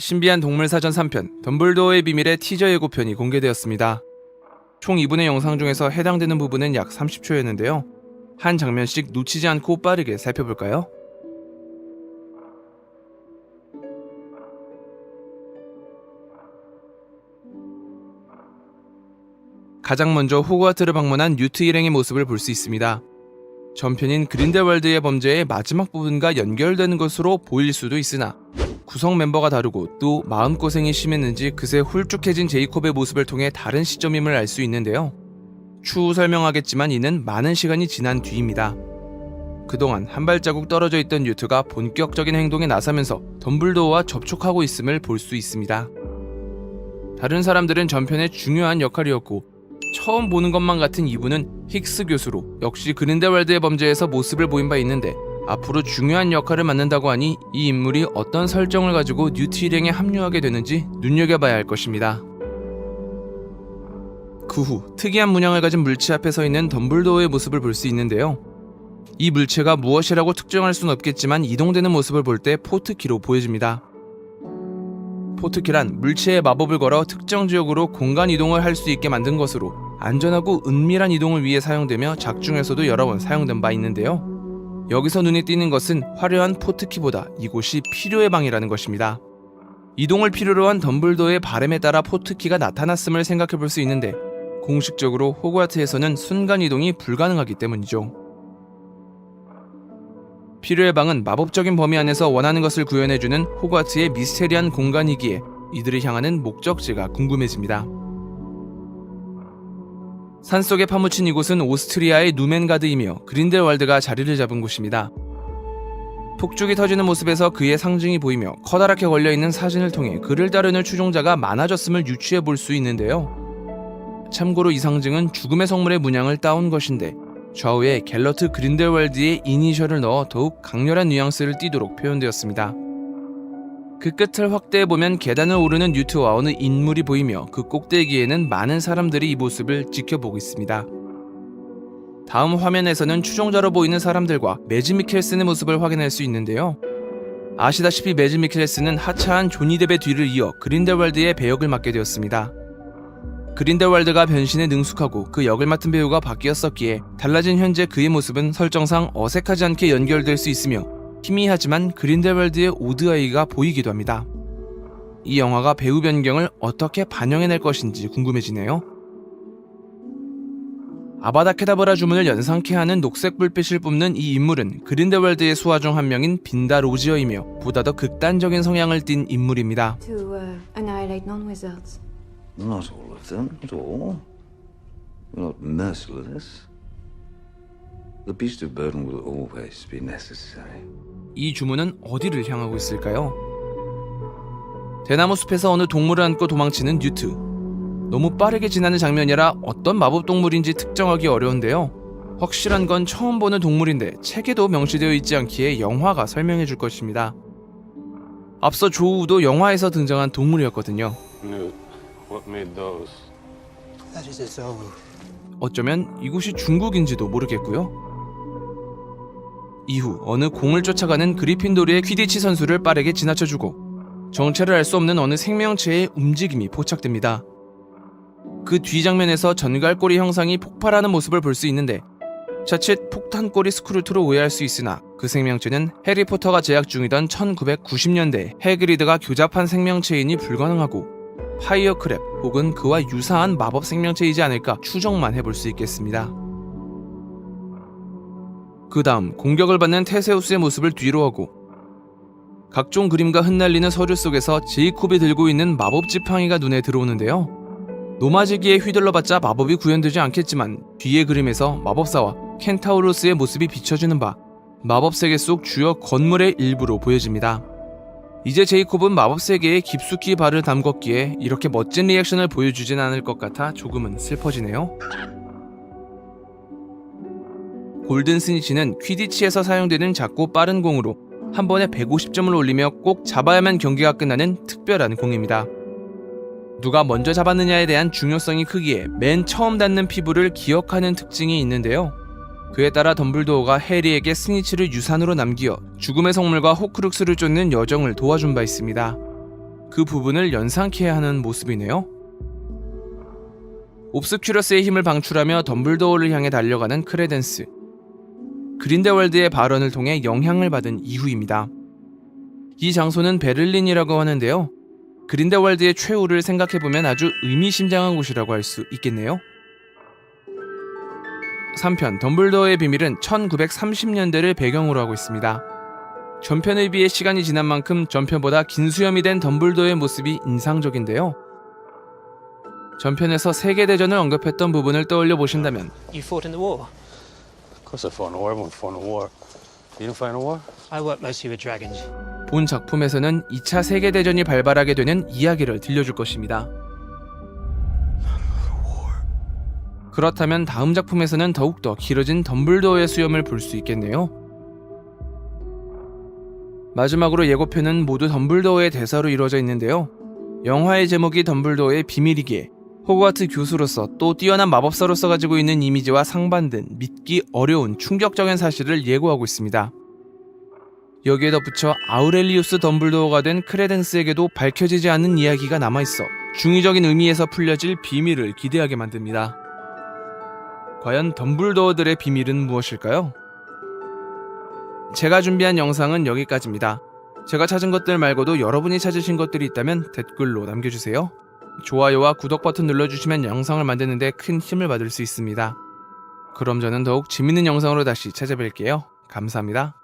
신비한 동물 사전 3편 덤블도어의 비밀의 티저 예고편이 공개되었습니다. 총 2분의 영상 중에서 해당되는 부분은 약 30초였는데요. 한 장면씩 놓치지 않고 빠르게 살펴볼까요? 가장 먼저 호그와트를 방문한 뉴트 일행의 모습을 볼 수 있습니다. 전편인 그린델월드의 범죄의 마지막 부분과 연결되는 것으로 보일 수도 있으나 구성 멤버가 다르고 또 마음고생이 심했는지 그새 홀쭉해진 제이콥의 모습을 통해 다른 시점임을 알 수 있는데요. 추후 설명하겠지만 이는 많은 시간이 지난 뒤입니다. 그동안 한 발자국 떨어져 있던 뉴트가 본격적인 행동에 나서면서 덤블도어와 접촉하고 있음을 볼 수 있습니다. 다른 사람들은 전편의 중요한 역할이었고 처음 보는 것만 같은 이분은 힉스 교수로 역시 그린델월드의 범죄에서 모습을 보인 바 있는데 앞으로 중요한 역할을 맡는다고 하니 이 인물이 어떤 설정을 가지고 뉴트 일행에 합류하게 되는지 눈여겨봐야 할 것입니다. 그 후 특이한 문양을 가진 물체 앞에 서 있는 덤블도어의 모습을 볼 수 있는데요. 이 물체가 무엇이라고 특정할 수는 없겠지만 이동되는 모습을 볼 때 포트키로 보여집니다. 포트키란 물체에 마법을 걸어 특정 지역으로 공간 이동을 할 수 있게 만든 것으로 안전하고 은밀한 이동을 위해 사용되며 작중에서도 여러 번 사용된 바 있는데요. 여기서 눈에 띄는 것은 화려한 포트키보다 이곳이 필요의 방이라는 것입니다. 이동을 필요로 한 덤블도의 바램에 따라 포트키가 나타났음을 생각해 볼 수 있는데 공식적으로 호그와트에서는 순간 이동이 불가능하기 때문이죠. 필요의 방은 마법적인 범위 안에서 원하는 것을 구현해주는 호그와트의 미스테리한 공간이기에 이들을 향하는 목적지가 궁금해집니다. 산속에 파묻힌 이곳은 오스트리아의 누멘가드이며 그린델왈드가 자리를 잡은 곳입니다. 폭죽이 터지는 모습에서 그의 상징이 보이며 커다랗게 걸려있는 사진을 통해 그를 따르는 추종자가 많아졌음을 유추해 볼 수 있는데요. 참고로 이 상징은 죽음의 성물의 문양을 따온 것인데 좌우에 갤러트 그린델월드의 이니셜을 넣어 더욱 강렬한 뉘앙스를 띠도록 표현되었습니다. 그 끝을 확대해 보면 계단을 오르는 뉴트와 어느 인물이 보이며 그 꼭대기에는 많은 사람들이 이 모습을 지켜보고 있습니다. 다음 화면에서는 추종자로 보이는 사람들과 매즈 미켈슨의 모습을 확인할 수 있는데요. 아시다시피 매즈 미켈슨은 하차한 조니 뎁의 뒤를 이어 그린델월드의 배역을 맡게 되었습니다. 그린델왈드가 변신에 능숙하고 그 역을 맡은 배우가 바뀌었었기에 달라진 현재 그의 모습은 설정상 어색하지 않게 연결될 수 있으며 희미하지만 그린델왈드의 오드아이가 보이기도 합니다. 이 영화가 배우 변경을 어떻게 반영해낼 것인지 궁금해지네요. 아바다 케다브라 주문을 연상케 하는 녹색 불빛을 뿜는 이 인물은 그린델월드의 수하 중한 명인 빈다 로지어이며 보다 더 극단적인 성향을 띤 인물입니다. To uh, The beast of burden will always be necessary. 이 주문은 어디를 향하고 있을까요? 대나무 숲에서 어느 동물을 안고 도망치는 뉴트. 너무 빠르게 지나는 장면이라 어떤 마법 동물인지 특정하기 어려운데요. 확실한 건 처음 보는 동물인데 책에도 명시되어 있지 않기에 영화가 설명해 줄 것입니다. 앞서 조우도 영화에서 등장한 동물이었거든요. Newt, what made those? That is its own. 어쩌면 이곳이 중국인지도 모르겠고요. 이후 어느 공을 쫓아가는 그리핀도르의 퀴디치 선수를 빠르게 지나쳐주고 정체를 알 수 없는 어느 생명체의 움직임이 포착됩니다. 그 뒤 장면에서 전갈꼬리 형상이 폭발하는 모습을 볼 수 있는데 자칫 폭탄꼬리 스크루트로 오해할 수 있으나 그 생명체는 해리포터가 제작 중이던 1990년대 해그리드가 교잡한 생명체이니 불가능하고 파이어 크랩 혹은 그와 유사한 마법 생명체이지 않을까 추정만 해볼 수 있겠습니다. 그 다음 공격을 받는 테세우스의 모습을 뒤로 하고 각종 그림과 흩날리는 서류 속에서 제이콥이 들고 있는 마법 지팡이가 눈에 들어오는데요. 노마지기에 휘둘러봤자 마법이 구현되지 않겠지만 뒤의 그림에서 마법사와 켄타우로스의 모습이 비춰지는 바 마법 세계 속 주요 건물의 일부로 보여집니다. 이제 제이콥은 마법 세계에 깊숙이 발을 담궜기에 이렇게 멋진 리액션을 보여주진 않을 것 같아 조금은 슬퍼지네요. 골든 스니치는 퀴디치에서 사용되는 작고 빠른 공으로 한 번에 150점을 올리며 꼭 잡아야만 경기가 끝나는 특별한 공입니다. 누가 먼저 잡았느냐에 대한 중요성이 크기에 맨 처음 닿는 피부를 기억하는 특징이 있는데요. 그에 따라 덤블도어가 해리에게 스니치를 유산으로 남기어 죽음의 성물과 호크룩스를 쫓는 여정을 도와준 바 있습니다. 그 부분을 연상케 하는 모습이네요. 옵스큐러스의 힘을 방출하며 덤블도어를 향해 달려가는 크레덴스. 그린데월드의 발언을 통해 영향을 받은 이후입니다. 이 장소는 베를린이라고 하는데요. 그린데월드의 최후를 생각해보면 아주 의미심장한 곳이라고 할 수 있겠네요. 3편 덤블도어의 비밀은 1930년대를 배경으로 하고 있습니다. 전편에 비해 시간이 지난 만큼 전편보다 긴 수염이 된 덤블도어의 모습이 인상적인데요. 전편에서 세계대전을 언급했던 부분을 떠올려 보신다면 You fought in the war. Of course I fought in a war. Everyone fought in a war. You didn't fight in a war? I worked mostly with dragons. 본 작품에서는 2차 세계 대전이 발발하게 되는 이야기를 들려줄 것입니다. 그렇다면 다음 작품에서는 더욱더 길어진 덤블도어의 수염을 볼 수 있겠네요. 마지막으로 예고편은 모두 덤블도어의 대사로 이루어져 있는데요. 영화의 제목이 덤블도어의 비밀이기에 호그와트 교수로서 또 뛰어난 마법사로서 가지고 있는 이미지와 상반된 믿기 어려운 충격적인 사실을 예고하고 있습니다. 여기에 덧붙여 아우렐리우스 덤블도어가 된 크레덴스에게도 밝혀지지 않는 이야기가 남아있어 중의적인 의미에서 풀려질 비밀을 기대하게 만듭니다. 과연 덤블도어들의 비밀은 무엇일까요? 제가 준비한 영상은 여기까지입니다. 제가 찾은 것들 말고도 여러분이 찾으신 것들이 있다면 댓글로 남겨주세요. 좋아요와 구독 버튼 눌러주시면 영상을 만드는데 큰 힘을 받을 수 있습니다. 그럼 저는 더욱 재밌는 영상으로 다시 찾아뵐게요. 감사합니다.